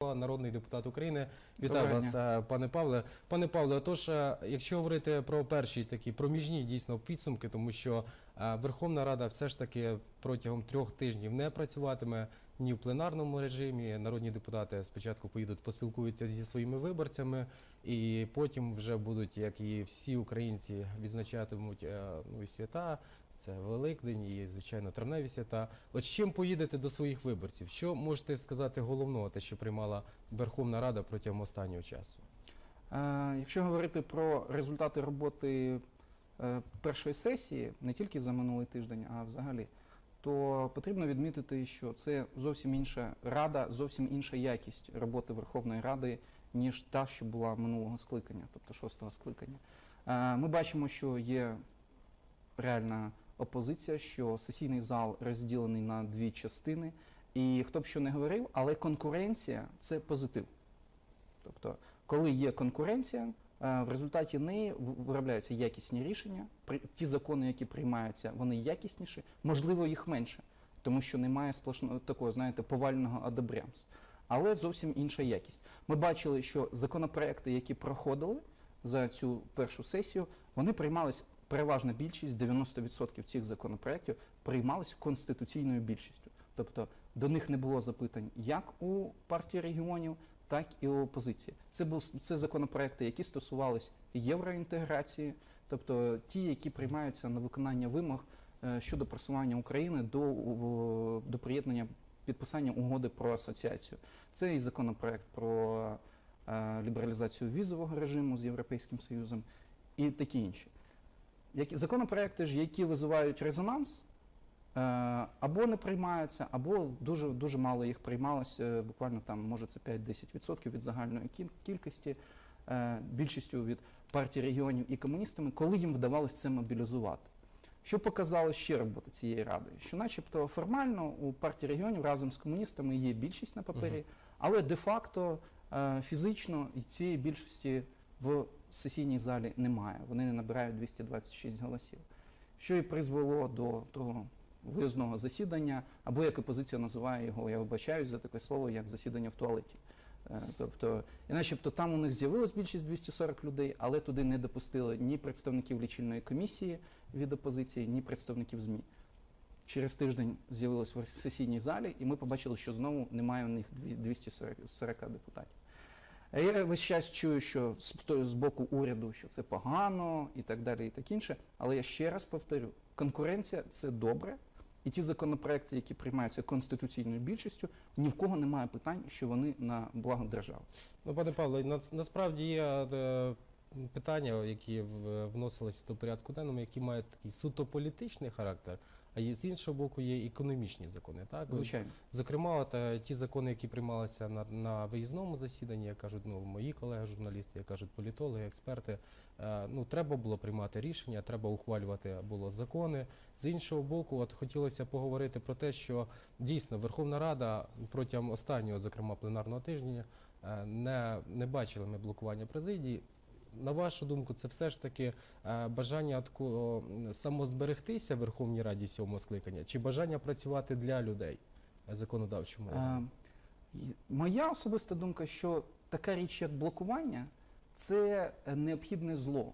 Народний депутат України, вітаю вас, е, пане Павле. Пане Павле, отож, е, якщо говорити про перші такі проміжні дійсно підсумки, тому що е, Верховна Рада все ж таки протягом трьох тижнів не працюватиме ні в пленарному режимі. Народні депутати спочатку поїдуть поспілкуються зі своїми виборцями, і потім вже будуть, як і всі українці, відзначатимуть ну, і свята. Це Великдень і, звичайно, травневі свята. От з чим поїдете до своїх виборців? Що можете сказати головного, те, що приймала Верховна Рада протягом останнього часу? Е, Якщо говорити про результати роботи е, першої сесії, не тільки за минулий тиждень, а взагалі, то потрібно відмітити, що це зовсім інша рада, зовсім інша якість роботи Верховної Ради, ніж та, що була минулого скликання, тобто шостого скликання. Е, Ми бачимо, що є реальна опозиція, що сесійний зал розділений на дві частини. І хто б що не говорив, але конкуренція це позитив. Тобто, коли є конкуренція, е, в результаті неї виробляються якісні рішення. Ті закони, які приймаються, вони якісніші, можливо, їх менше, тому що немає сплошного такого, знаєте, повального одобрямс. Але зовсім інша якість. Ми бачили, що законопроекти, які проходили за цю першу сесію, вони приймались переважна більшість, 90% цих законопроектів приймались конституційною більшістю. Тобто до них не було запитань як у партії регіонів, так і у опозиції. Це був це законопроекти, які стосувались євроінтеграції, тобто ті, які приймаються на виконання вимог е, щодо просування України до, до приєднання підписання угоди про асоціацію. Це і законопроект про е, лібералізацію візового режиму з Європейським Союзом і такі інші. Які законопроекти ж, які визивають резонанс, е, або не приймаються, або дуже дуже мало їх приймалось, е, буквально там може це 5-10% від загальної кількості, е, більшістю від партії регіонів і комуністами, коли їм вдавалося це мобілізувати. Що показало ще робота цієї ради? Що, начебто, формально у партії регіонів разом з комуністами є більшість на папері, але де-факто е, фізично і цієї більшості в сесійній залі немає. Вони не набирають 226 голосів. Що і призвело до того виїзного засідання, або як опозиція називає його, я вибачаюсь за таке слово, як засідання в туалеті. Е, Тобто, і начебто там у них з'явилась більшість 240 людей, але туди не допустили ні представників лічильної комісії від опозиції, ні представників ЗМІ. Через тиждень з'явилось в сесійній залі, і ми побачили, що знову немає у них 240 депутатів. Я весь час чую, що з, з- боку уряду, що це погано і так далі, і так інше. Але я ще раз повторю: конкуренція це добре. І ті законопроекти, які приймаються конституційною більшістю, ні в кого немає питань, що вони на благо держави. Ну, пане Павло, на- насправді є е, питання, які вносилися до порядку денному, які мають такий суто політичний характер, а є з іншого боку є економічні закони. Так Звичайно. Зокрема, от, е, ті закони, які приймалися на, на виїзному засіданні, як кажуть ну, мої колеги журналісти, як кажуть політологи, експерти, е, ну, треба було приймати рішення, треба ухвалювати було закони. З іншого боку, от хотілося поговорити про те, що дійсно Верховна Рада протягом останнього, зокрема, пленарного тижня, е, не, не бачили ми блокування президії. На вашу думку, це все ж таки е, бажання самозберегтися в Верховній Раді сьомого скликання, чи бажання працювати для людей законодавчому? Е, Моя особиста думка, що така річ, як блокування, це необхідне зло.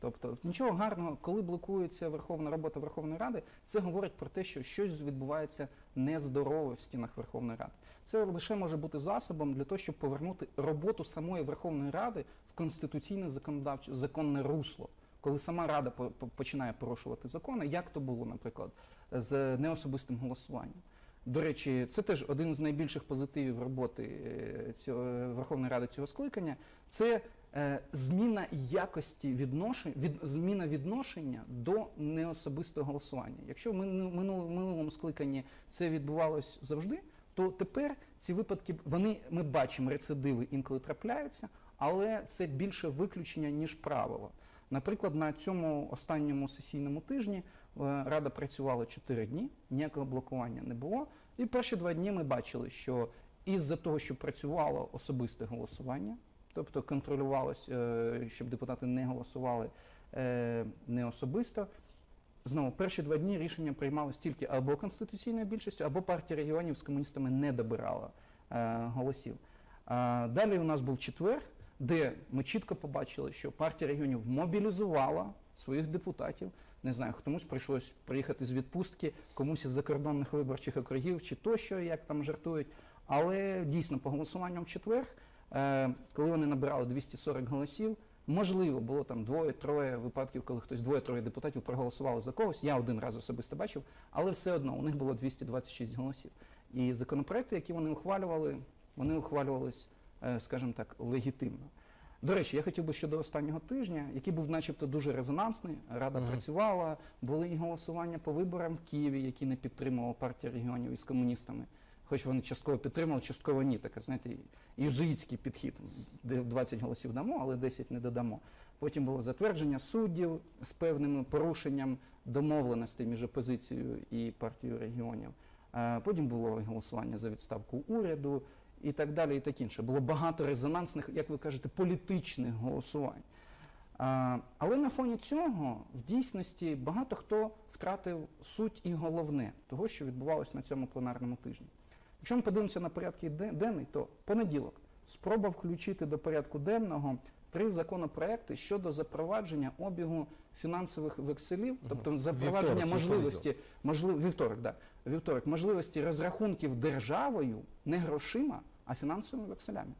Тобто нічого гарного, коли блокується Верховна робота Верховної Ради, це говорить про те, що щось відбувається нездорове в стінах Верховної Ради. Це лише може бути засобом для того, щоб повернути роботу самої Верховної Ради в конституційне законодавче законне русло. Коли сама рада по- по- починає порушувати закони, як то було, наприклад, з неособистим голосуванням. До речі, це теж один з найбільших позитивів роботи е, цього, Верховної Ради цього скликання. Це е, зміна якості відношень, від, зміна відношення до неособистого голосування. Якщо в минулому скликанні це відбувалось завжди, то тепер ці випадки вони ми бачимо, рецидиви інколи трапляються, але це більше виключення ніж правило. Наприклад, на цьому останньому сесійному тижні е, Рада працювала 4 дні, ніякого блокування не було. І перші два дні ми бачили, що із-за того, що працювало особисте голосування, тобто контролювалось, е, щоб депутати не голосували е, не особисто. Знову перші два дні рішення приймалось тільки або конституційною більшістю, або партія регіонів з комуністами не добирала голосів. Далі у нас був четвер, де ми чітко побачили, що партія регіонів мобілізувала своїх депутатів. Не знаю, комусь прийшлось приїхати з відпустки, комусь із закордонних виборчих округів чи тощо, як там жартують. Але дійсно по голосуванням в четвер, е, коли вони набирали 240 голосів, можливо, було там двоє-троє випадків, коли хтось двоє-троє депутатів проголосували за когось. Я один раз особисто бачив, але все одно у них було 226 голосів. І законопроекти, які вони ухвалювали, вони ухвалювались, скажімо так, легітимно. До речі, я хотів би щодо останнього тижня, який був начебто дуже резонансний. Рада Мгм. працювала, були і голосування по виборам в Києві, які не підтримувала партія регіонів із комуністами. Хоч вони частково підтримали, частково ні. Таке, знаєте, юзуїтський підхід, де 20 голосів дамо, але 10 не додамо. Потім було затвердження суддів з певним порушенням домовленостей між опозицією і партією регіонів. Е, Потім було голосування за відставку уряду і так далі, і так інше. Було багато резонансних, як ви кажете, політичних голосувань. А, Але на фоні цього в дійсності багато хто втратив суть і головне того, що відбувалося на цьому пленарному тижні. Якщо ми подивимося на порядки денний, то понеділок спроба включити до порядку денного три законопроекти щодо запровадження обігу фінансових векселів, тобто запровадження Вівторок можливості, можлив, вівторок, да, вівторок, можливості розрахунків державою не грошима, а фінансовими векселями.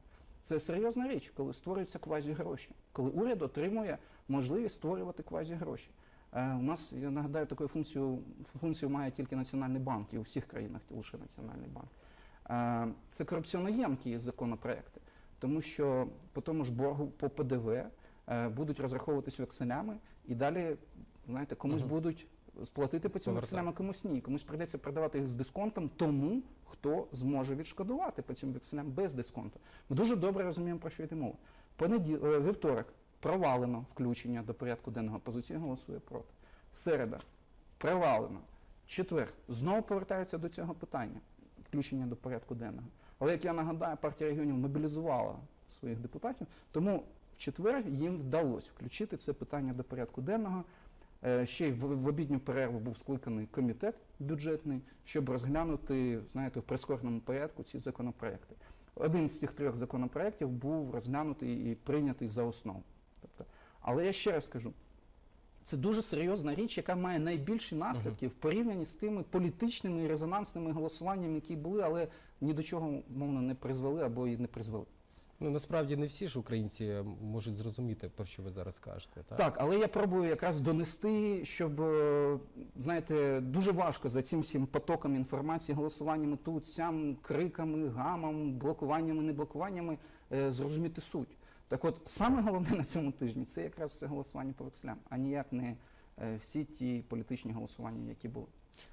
Це серйозна річ, коли створюються квазі-гроші, коли уряд отримує можливість створювати квазі-гроші. Е, у нас, я нагадаю, таку функцію, функцію має тільки Національний банк і у всіх країнах лише Національний банк. Е, це корупціоноємкі законопроекти, тому що по тому ж боргу по ПДВ е, будуть розраховуватись векселями, і далі, знаєте, комусь Мгм. будуть сплатити по цим векселям, а комусь ні. Комусь прийдеться продавати їх з дисконтом тому, хто зможе відшкодувати по цим векселям без дисконту. Ми дуже добре розуміємо, про що йде мова. Понеділ... е, Вівторок провалено включення до порядку денного. Опозиція голосує проти. Середа провалено. Четвер знову повертаються до цього питання включення до порядку денного. Але як я нагадаю, партія регіонів мобілізувала своїх депутатів, тому в четвер їм вдалося включити це питання до порядку денного. Е, Ще й в, обідню перерву був скликаний комітет бюджетний, щоб розглянути, знаєте, в прискореному порядку ці законопроекти. Один з цих трьох законопроєктів був розглянутий і прийнятий за основу. Тобто, але я ще раз кажу, це дуже серйозна річ, яка має найбільші наслідки в порівнянні з тими політичними і резонансними голосуваннями, які були, але ні до чого, мовно, не призвели або і не призвели. Ну насправді не всі ж українці можуть зрозуміти, про що ви зараз кажете. Так, Так, але я пробую якраз донести, щоб е, знаєте, дуже важко за цим всім потоком інформації, голосуваннями тут, сям, криками, гамом, блокуваннями, не блокуваннями е, зрозуміти суть. Так от, саме головне на цьому тижні це якраз це голосування по векселям, а ніяк не е, всі ті політичні голосування, які були.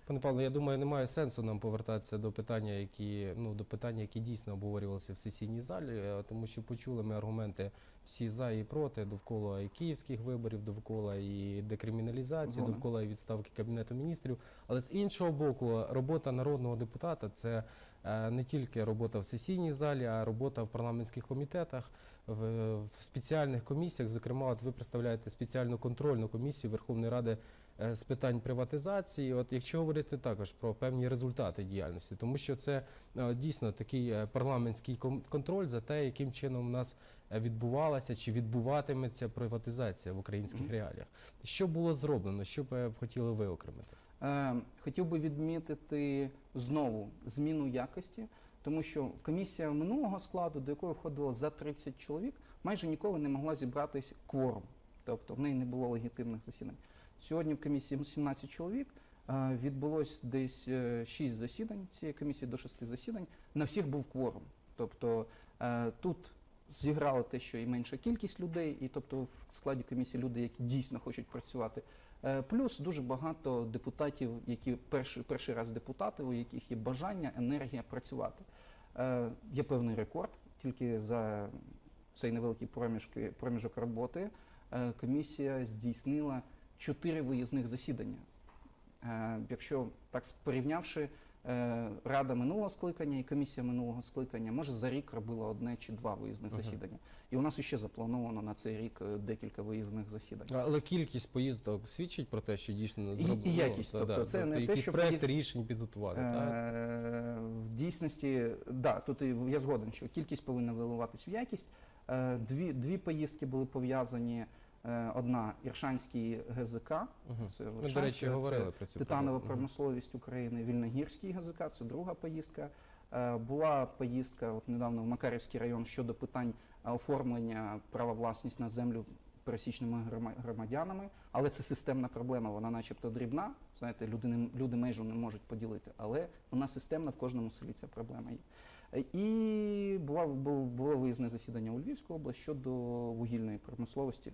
Пане Павло, я думаю, немає сенсу нам повертатися до питання, які ну до питання, які дійсно обговорювалися в сесійній залі, е, тому що почули ми аргументи всі за і проти довкола і київських виборів, довкола і декриміналізації, Згоден. довкола і відставки кабінету міністрів. Але з іншого боку, робота народного депутата це е, не тільки робота в сесійній залі, а робота в парламентських комітетах, в, в спеціальних комісіях. Зокрема, от ви представляєте спеціальну контрольну комісію Верховної Ради е, з питань приватизації. От якщо говорити також про певні результати діяльності, тому що це е, дійсно такий е, парламентський кон- контроль за те, яким чином у нас відбувалася чи відбуватиметься приватизація в українських реаліях. Що було зроблено? Що б хотіли ви окремити? Е, Хотів би відмітити знову зміну якості, тому що комісія минулого складу, до якої входило за 30 чоловік, майже ніколи не могла зібратись кворум, тобто в неї не було легітимних засідань. Сьогодні в комісії 17 чоловік. е, Відбулось десь 6 засідань цієї комісії до 6 засідань. На всіх був кворум. Тобто е, тут зіграло те, що і менша кількість людей, і тобто в складі комісії люди, які дійсно хочуть працювати. Е, Плюс дуже багато депутатів, які перший, перший раз депутати, у яких є бажання, енергія працювати. Е, Є певний рекорд, тільки за цей невеликий проміжки, проміжок роботи е, комісія здійснила чотири виїзних засідання. Якщо так порівнявши, рада минулого скликання і комісія минулого скликання, може за рік робила одне чи два виїзних Мгм. засідання. І у нас ще заплановано на цей рік е, декілька виїзних засідань. Але кількість поїздок свідчить про те, що дійсно І- і якість, тобто да, це не те, що проекти рішень підготувати. так? Е, В дійсності, да, тут я згоден, що кількість повинна виливатись в якість. Е, Дві, дві поїздки були пов'язані. Е, Одна Іршанський ГЗК, це Ми, до речі, говорили про цю Титанова проблему. промисловість України, Вільногірський ГЗК, це друга поїздка. Е, Була поїздка от недавно в Макарівський район щодо питань е, оформлення права власність на землю пересічними громадянами, але це системна проблема, вона начебто дрібна. Знаєте, люди не люди межу не можуть поділити, але вона системна в кожному селі ця проблема є. І була бу- було виїзне засідання у Львівську область щодо вугільної промисловості,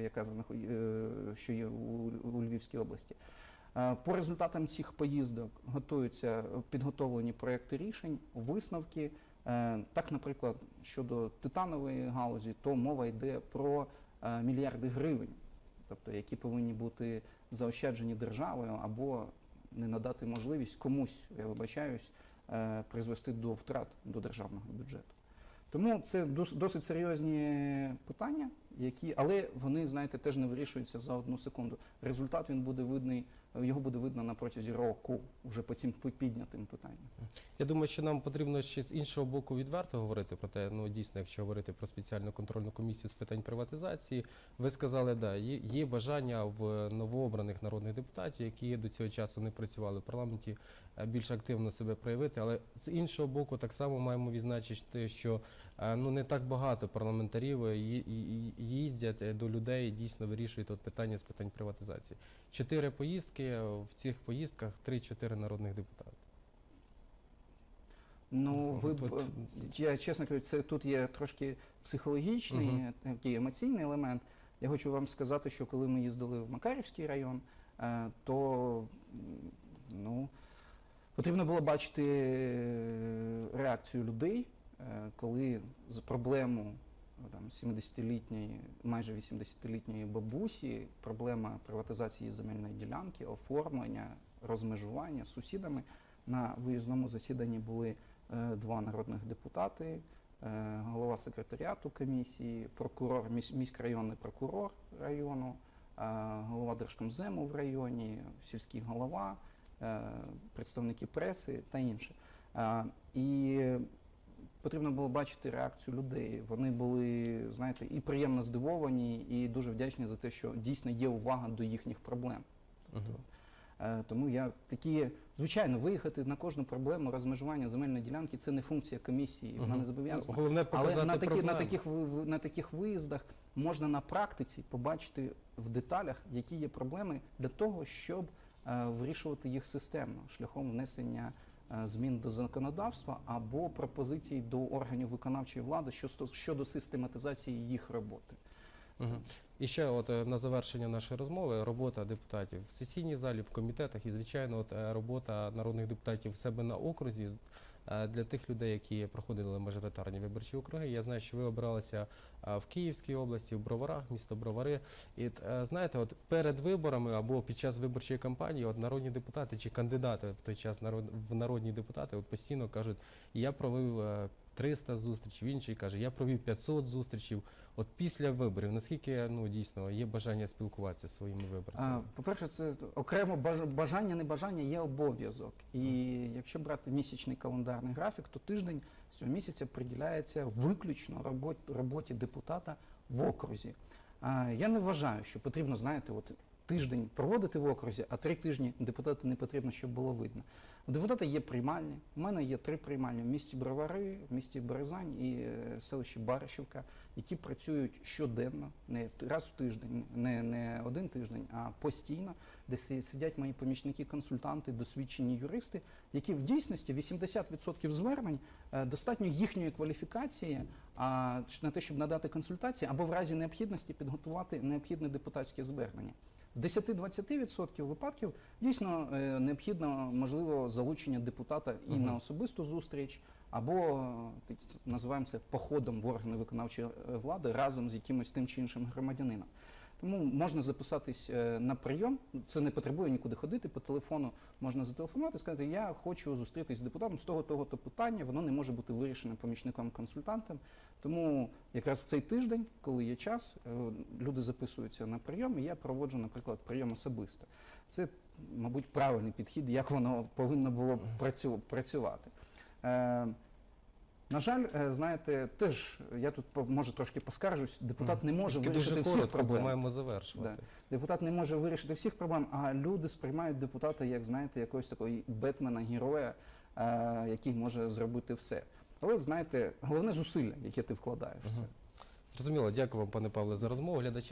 яка знаход- е, що є у, Львівській області. Е, По результатам цих поїздок готуються підготовлені проекти рішень, висновки. Е, Так, наприклад, щодо титанової галузі, то мова йде про мільярди гривень, тобто які повинні бути заощаджені державою або не надати можливість комусь, я вибачаюсь, призвести до втрат до державного бюджету. Тому це досить серйозні питання, які, але вони, знаєте, теж не вирішуються за одну секунду. Результат він буде видний, його буде видно на протязі року, вже по цим піднятим питанням. Я думаю, що нам потрібно ще з іншого боку відверто говорити про те, ну дійсно, якщо говорити про спеціальну контрольну комісію з питань приватизації, ви сказали, да, є, є бажання в новообраних народних депутатів, які до цього часу не працювали в парламенті, більш активно себе проявити. Але з іншого боку, так само маємо відзначити, що е, ну не так багато парламентарів е, їздять е, до людей, і дійсно вирішують от питання з питань приватизації. Чотири поїздки е, в цих поїздках три-чотири народних депутати. Ну, ви б, е, я чесно кажу, це тут є трошки психологічний, Мгм. такий емоційний елемент. Я хочу вам сказати, що коли ми їздили в Макарівський район, е, то ну, потрібно було бачити е, реакцію людей, е, коли з проблему е, там, 70-літньої, майже 80-літньої бабусі, проблема приватизації земельної ділянки, оформлення, розмежування з сусідами. На виїзному засіданні були е, два народних депутати, е, голова секретаріату комісії, прокурор, місь- міськрайонний прокурор району, е, голова Держкомзему в районі, сільський голова, е, представники преси та інше. Е, І потрібно було бачити реакцію людей. Вони були, знаєте, і приємно здивовані, і дуже вдячні за те, що дійсно є увага до їхніх проблем. Мгм. Е, Тому я такі, звичайно, виїхати на кожну проблему розмежування земельної ділянки це не функція комісії, вона не зобов'язана. Головне показати Але на, такі, на, таких, на таких виїздах можна на практиці побачити в деталях, які є проблеми для того, щоб е, вирішувати їх системно шляхом внесення е, змін до законодавства або пропозицій до органів виконавчої влади щодо систематизації їх роботи. Угу. І ще от е, на завершення нашої розмови робота депутатів в сесійній залі, в комітетах і, звичайно, от е, робота народних депутатів в себе на окрузі е, для тих людей, які проходили мажоритарні виборчі округи. Я знаю, що ви обиралися е, в Київській області, в Броварах, місто Бровари. І е, знаєте, от перед виборами або під час виборчої кампанії, от народні депутати чи кандидати в той час в народні депутати от постійно кажуть, я провів е, 300 зустрічей, інший каже, я провів 500 зустрічей. От після виборів, наскільки ну дійсно є бажання спілкуватися зі своїми виборцями? По-перше, це окремо бажання, не бажання є обов'язок. І якщо брати місячний календарний графік, то тиждень цього місяця приділяється виключно роботі, роботі депутата в окрузі. Я не вважаю, що потрібно, знаєте, от тиждень проводити в окрузі, а три тижні депутата не потрібно, щоб було видно. У депутата є приймальні. У мене є три приймальні в місті Бровари, в місті Березань і е, селищі Баришівка, які працюють щоденно, не раз в тиждень, не, не один тиждень, а постійно, де сидять мої помічники-консультанти, досвідчені юристи, які в дійсності 80% звернень е, достатньо їхньої кваліфікації а, на те, щоб надати консультації, або в разі необхідності підготувати необхідне депутатське звернення. В 10-20% випадків дійсно е, необхідно можливо залучення депутата і угу. на особисту зустріч, або е, так називаємо це походом в органи виконавчої е, влади разом з якимось тим чи іншим громадянином. Тому можна записатись е, на прийом. Це не потребує нікуди ходити по телефону. Можна зателефонувати, і сказати, я хочу зустрітись з депутатом з того, того, то питання. Воно не може бути вирішене помічником-консультантом. Тому якраз в цей тиждень, коли є час, е, люди записуються на прийом, і я проводжу, наприклад, прийом особисто. Це, мабуть, правильний підхід, як воно повинно було працювати. На жаль, е, знаєте, теж я тут може трошки поскаржусь, депутат не може Тільки вирішити дуже всіх коротко, проблем. маємо завершувати. Депутат не може вирішити всіх проблем, а люди сприймають депутата як, знаєте, якогось такого Бетмена, героя, е, який може зробити все. Але знаєте, головне зусилля, яке ти вкладаєш це. Зрозуміло, дякую вам, пане Павле, за розмову. Глядачі